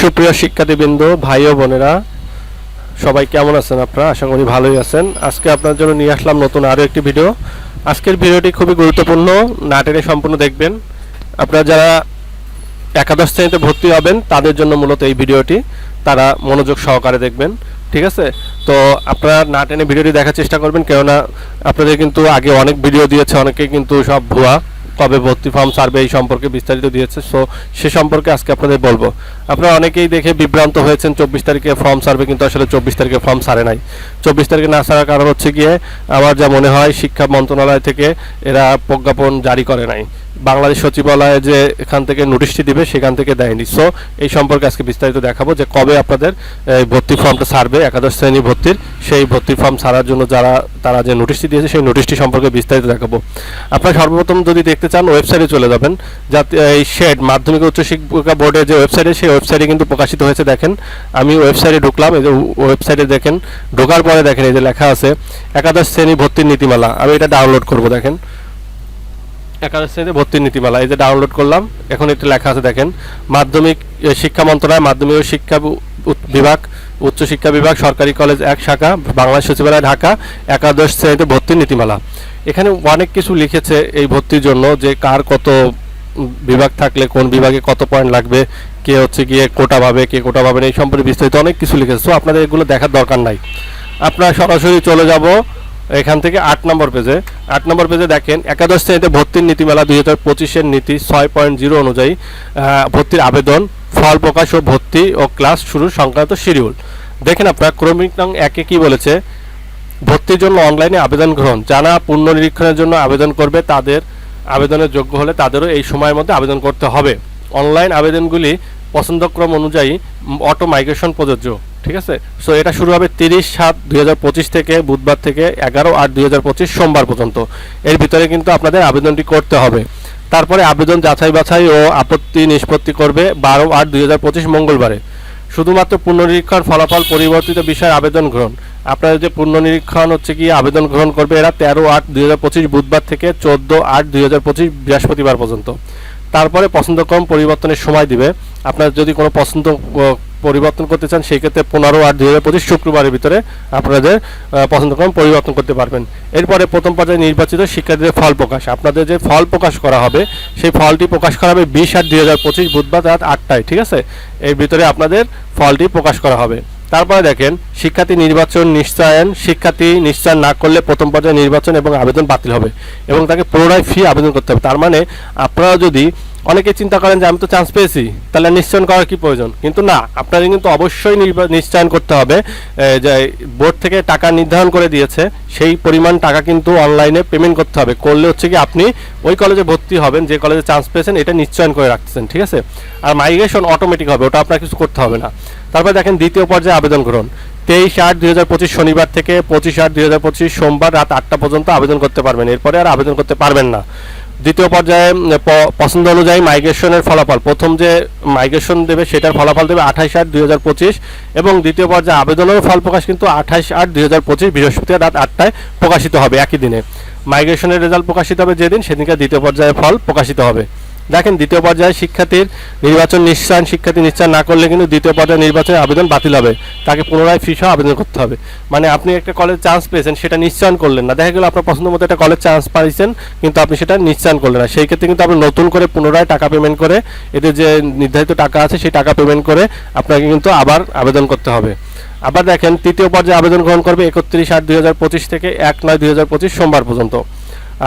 সুপ্রিয় শিক্ষার্থীবৃন্দ, ভাই ও বোনেরা, সবাই কেমন আছেন আপনারা? আশা করি ভালোই আছেন। আজকে আপনার জন্য নিয়ে আসলাম নতুন আরও একটি ভিডিও। আজকের ভিডিওটি খুবই গুরুত্বপূর্ণ, না টেনে সম্পূর্ণ দেখবেন। আপনারা যারা একাদশ শ্রেণীতে ভর্তি হবেন, তাদের জন্য মূলত এই ভিডিওটি, তারা মনোযোগ সহকারে দেখবেন, ঠিক আছে? তো আপনারা না টেনে ভিডিওটি দেখার চেষ্টা করবেন, কেননা আপনাদের কিন্তু আগে অনেক ভিডিও দিয়েছে, অনেকে কিন্তু সব ভুয়া। কবে ভর্তি ফর্ম সার্ভে এই সম্পর্কে বিস্তারিত দিয়েছে। সো সে সম্পর্কে আজকে আপনাদের বলব। আপনারা অনেকেই দেখে বিভ্রান্ত হয়েছেন, চব্বিশ তারিখে ফর্ম সার্ভে কিন্তু আসলে চব্বিশ তারিখে ফর্ম সারে নাই। চব্বিশ তারিখে না সারার কারণ হচ্ছে গিয়ে, আমার যা মনে হয়, শিক্ষা মন্ত্রণালয় থেকে এরা প্রজ্ঞাপন জারি করে নাই। বাংলাদেশ সচিবালয়ে যে এখান থেকে নোটিশটি দিবে, সেখান থেকে দেয়নি। সো এই সম্পর্কে আজকে বিস্তারিত দেখাবো যে কবে আপনাদের এই ভর্তি ফর্মটা সারবে, একাদশ শ্রেণি ভর্তির সেই ভর্তি ফর্ম সারার জন্য যারা, তারা যে নোটিশটি দিয়েছে, সেই নোটিশটি সম্পর্কে বিস্তারিত দেখাবো। আপনারা সর্বপ্রথম যদি দেখতে চান, ওয়েবসাইটে চলে যাবেন। যাতে এই শেড, মাধ্যমিক উচ্চ শিক্ষা বোর্ডের যে ওয়েবসাইটে, সেই ওয়েবসাইটে কিন্তু প্রকাশিত হয়েছে, দেখেন। আমি ওয়েবসাইটে ঢুকলাম, এই যে ওয়েবসাইটে দেখেন, ঢোকার পরে দেখেন এই যে লেখা আছে, একাদশ শ্রেণি ভর্তির নীতিমালা। আমি এটা ডাউনলোড করব, দেখেন। একাদশ শ্রেণীতে ভর্তির নীতিমালা, এই যে ডাউনলোড করলাম, এখন একটু লেখা আছে, দেখেন, মাধ্যমিক শিক্ষা মন্ত্রণালয়, মাধ্যমিক শিক্ষা বিভাগ, উচ্চ শিক্ষা বিভাগ, সরকারি কলেজ এক শাখা, বাংলাদেশ সচিবালয় ঢাকা, একাদশ শ্রেণীতে ভর্তির নীতিমালা। এখানে অনেক কিছু লিখেছে এই ভর্তির জন্য, যে কার কত বিভাগ থাকলে, কোন বিভাগে কত পয়েন্ট লাগবে, কে হচ্ছে গিয়ে কোটা পাবে, কে কোটা পাবে এই সম্পর্কে বিস্তারিত অনেক কিছু লিখেছে। সো আপনাদের এগুলো দেখার দরকার নাই। আপনারা সরাসরি চলে যাব এখান থেকে আট নম্বর পেজে। আট নম্বর পেজে দেখেন, একাদশ শ্রেণীতে ভর্তির নীতিমালা দুই হাজার পঁচিশের নীতি ছয় পয়েন্ট জিরো অনুযায়ী ভর্তির আবেদন, ফল প্রকাশ ও ভর্তি ও ক্লাস শুরু সংক্রান্ত শিডিউল। দেখেন আপনারা, ক্রমিক নং একে কি বলেছে? ভর্তির জন্য অনলাইনে আবেদন গ্রহণ। যারা পুনর্নিরীক্ষণের জন্য আবেদন করবে, তাদের আবেদনের যোগ্য হলে তাদেরও এই সময়ের মধ্যে আবেদন করতে হবে। অনলাইন আবেদনগুলি পছন্দক্রম অনুযায়ী অটো মাইগ্রেশন প্রযোজ্য। ঠিক আছে? সো এটা শুরু হবে তিরিশ সাত দুই থেকে বুধবার থেকে এগারো আট দুই সোমবার পর্যন্ত। এর ভিতরে কিন্তু আপনাদের আবেদনটি করতে হবে। তারপরে আবেদন যাচাই বাছাই ও আপত্তি নিষ্পত্তি করবে বারো আট দুই মঙ্গলবারে। শুধুমাত্র পুনর্নিরীক্ষণ ফলাফল পরিবর্তিত বিষয়ে আবেদন গ্রহণ। আপনাদের যে পুনর্নিরীক্ষণ হচ্ছে কি আবেদন গ্রহণ করবে, এরা তেরো আট দুই বুধবার থেকে চোদ্দ আট দুই বৃহস্পতিবার পর্যন্ত। তারপরে পছন্দক্রম পরিবর্তনের সময় দিবে। আপনার যদি কোনো পছন্দ পরিবর্তন করতে চান, সেই ক্ষেত্রে পনেরো আট দুই হাজার শুক্রবারের ভিতরে আপনাদের পছন্দক্রম পরিবর্তন করতে পারবেন। এরপরে প্রথম পর্যায়ে নির্বাচিত শিক্ষার্থীদের ফল প্রকাশ। আপনাদের যে ফল প্রকাশ করা হবে, সেই ফলটি প্রকাশ করা হবে বিশ আট দুই হাজার পঁচিশ বুধবার রাত আটটায়, ঠিক আছে? এর ভিতরে আপনাদের ফলটি প্রকাশ করা হবে। তারপরে দেখেন, শিক্ষার্থী নির্বাচন নিশ্চয়ন, শিক্ষার্থী নিশ্চয়ন না করলে প্রথম পর্যায়ে নির্বাচন এবং আবেদন বাতিল হবে এবং তাকে পুনরায় ফি আবেদন করতে হবে। তার মানে আপনারা যদি অনেকে চিন্তা করেন যে আমি তো চান্স পেয়েছি, তাহলে নিশ্চয়ন করার কি প্রয়োজন? কিন্তু না আপনাদের কিন্তু অবশ্যই নিশ্চয়ন করতে হবে যে বোর্ড থেকে টাকা নির্ধারণ করে দিয়েছে, সেই পরিমাণ টাকা কিন্তু অনলাইনে পেমেন্ট করতে হবে। করলে হচ্ছে কি আপনি ওই কলেজে ভর্তি হবেন, যে কলেজে চান্স পেয়েছেন, এটা নিশ্চয়ন করে রাখতেছেন, ঠিক আছে? আর মাইগ্রেশন অটোমেটিক হবে, ওটা আপনার কিছু করতে হবে না। তারপর দেখেন দ্বিতীয় পর্যায়ে আবেদন করুন। তেইশ আট দুই হাজার পঁচিশ শনিবার থেকে পঁচিশ আট দুই হাজার পঁচিশ সোমবার রাত আটটা পর্যন্ত আবেদন করতে পারবেন। এরপরে আর আবেদন করতে পারবেন না। দ্বিতীয় পর্যায়ে পছন্দ অনুযায়ী মাইগ্রেশনের ফলাফল। প্রথম যে মাইগ্রেশন দেবে, সেটার ফলাফল দেবে আঠাইশ আট দুই হাজার পঁচিশ এবং দ্বিতীয় পর্যায়ে আবেদনের ফল প্রকাশ কিন্তু আঠাশ আট দুই হাজার পঁচিশ বৃহস্পতিবার রাত আটটায় প্রকাশিত হবে একই দিনে। মাইগ্রেশনের রেজাল্ট প্রকাশিত হবে যেদিন, সেদিনকে দ্বিতীয় পর্যায়ে ফল প্রকাশিত হবে। দেখেন দ্বিতীয় পর্যায়ে শিক্ষার্থীর নির্বাচন নিশ্চয়ন শিক্ষার্থী নিশ্চয় না করলে কিন্তু দ্বিতীয় পর্যায়ে নির্বাচনের আবেদন বাতিল হবে। তাকে পুনরায় ফি সহ আবেদন করতে হবে। মানে আপনি একটা কলেজ চান্স পেয়েছেন, সেটা নিশ্চয়ন করলেন না। দেখা গেল আপনার পছন্দ মতো একটা কলেজ চান্স পাইছেন, কিন্তু আপনি সেটা নিশ্চয়ন করলেন না। সেই ক্ষেত্রে কিন্তু আপনি নতুন করে পুনরায় টাকা পেমেন্ট করে এতে যে নির্ধারিত টাকা আছে, সেই টাকা পেমেন্ট করে আপনাকে কিন্তু আবার আবেদন করতে হবে। আবার দেখেন, তৃতীয় পর্যায়ে আবেদন গ্রহণ করবে একত্রিশ আট দুই থেকে এক নয় দুই সোমবার পর্যন্ত।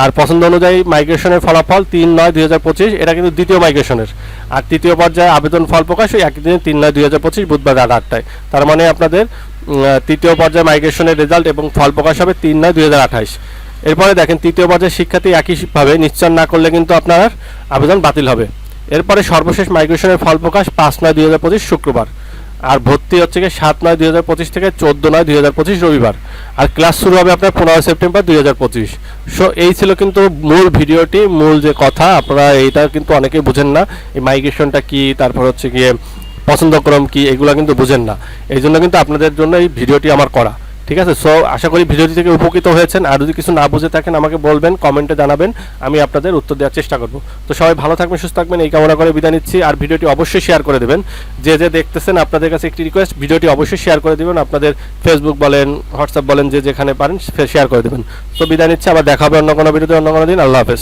আর পছন্দ অনুযায়ী মাইগ্রেশনের ফলাফল তিন নয় দুই হাজার পঁচিশ, এটা কিন্তু দ্বিতীয় মাইগ্রেশনের আর তৃতীয় পর্যায়ে আবেদন ফল প্রকাশ ওই একই দিনে তিন নয় দুই হাজার পঁচিশ, বুধবার রাত আটটায়। তার মানে আপনাদের তৃতীয় পর্যায়ে মাইগ্রেশনের রেজাল্ট এবং ফল প্রকাশ হবে তিন নয় দুই হাজার আঠাইশ এরপরে দেখেন, তৃতীয় পর্যায়ে শিক্ষার্থী একইভাবে নিশ্চয় না করলে কিন্তু আপনার আবেদন বাতিল হবে। এরপরে সর্বশেষ মাইগ্রেশনের ফল প্রকাশ পাঁচ নয় দুই হাজার পঁচিশ, শুক্রবার। আর ভর্তি হচ্ছে গিয়ে সাত নয় দুই হাজার পঁচিশ থেকে চোদ্দ নয় দুই হাজার পঁচিশ রবিবার। আর ক্লাস শুরু হবে আপনার পনেরোই সেপ্টেম্বর দুই হাজার পঁচিশ। সো এই ছিল কিন্তু মূল ভিডিওটি, মূল যে কথা, আপনারা এইটা কিন্তু অনেকেই বুঝেন না। এই মাইগ্রেশনটা কি, তারপর হচ্ছে গিয়ে পছন্দক্রম কি, এগুলো কিন্তু বুঝেন না। এই জন্য কিন্তু আপনাদের জন্য এই ভিডিওটি আমার করা। ঠিক আছে? সো আশা করি ভিডিওটি থেকে উপকৃত হয়েছেন। আর যদি কিছু না বুঝে থাকেন, আমাকে বলবেন, কমেন্টে জানাবেন, আমি আপনাদের উত্তর দেওয়ার চেষ্টা করব। তো সবাই ভালো থাকবেন, সুস্থ থাকবেন, এই কামনা করে বিদায় নিচ্ছি। আর ভিডিওটি অবশ্যই শেয়ার করে দেবেন। যে যে দেখতেছেন, আপনাদের কাছে একটি রিকোয়েস্ট ভিডিওটি অবশ্যই শেয়ার করে দেবেন। আপনাদের ফেসবুক বলেন হোয়াটসঅ্যাপ বলেন, যে যেখানে পারেন শেয়ার করে দেবেন। তো বিদায় নিচ্ছি, আবার দেখা হবে অন্য কোনো ভিডিওতে, অন্য কোনো দিন। আল্লাহ হাফেজ।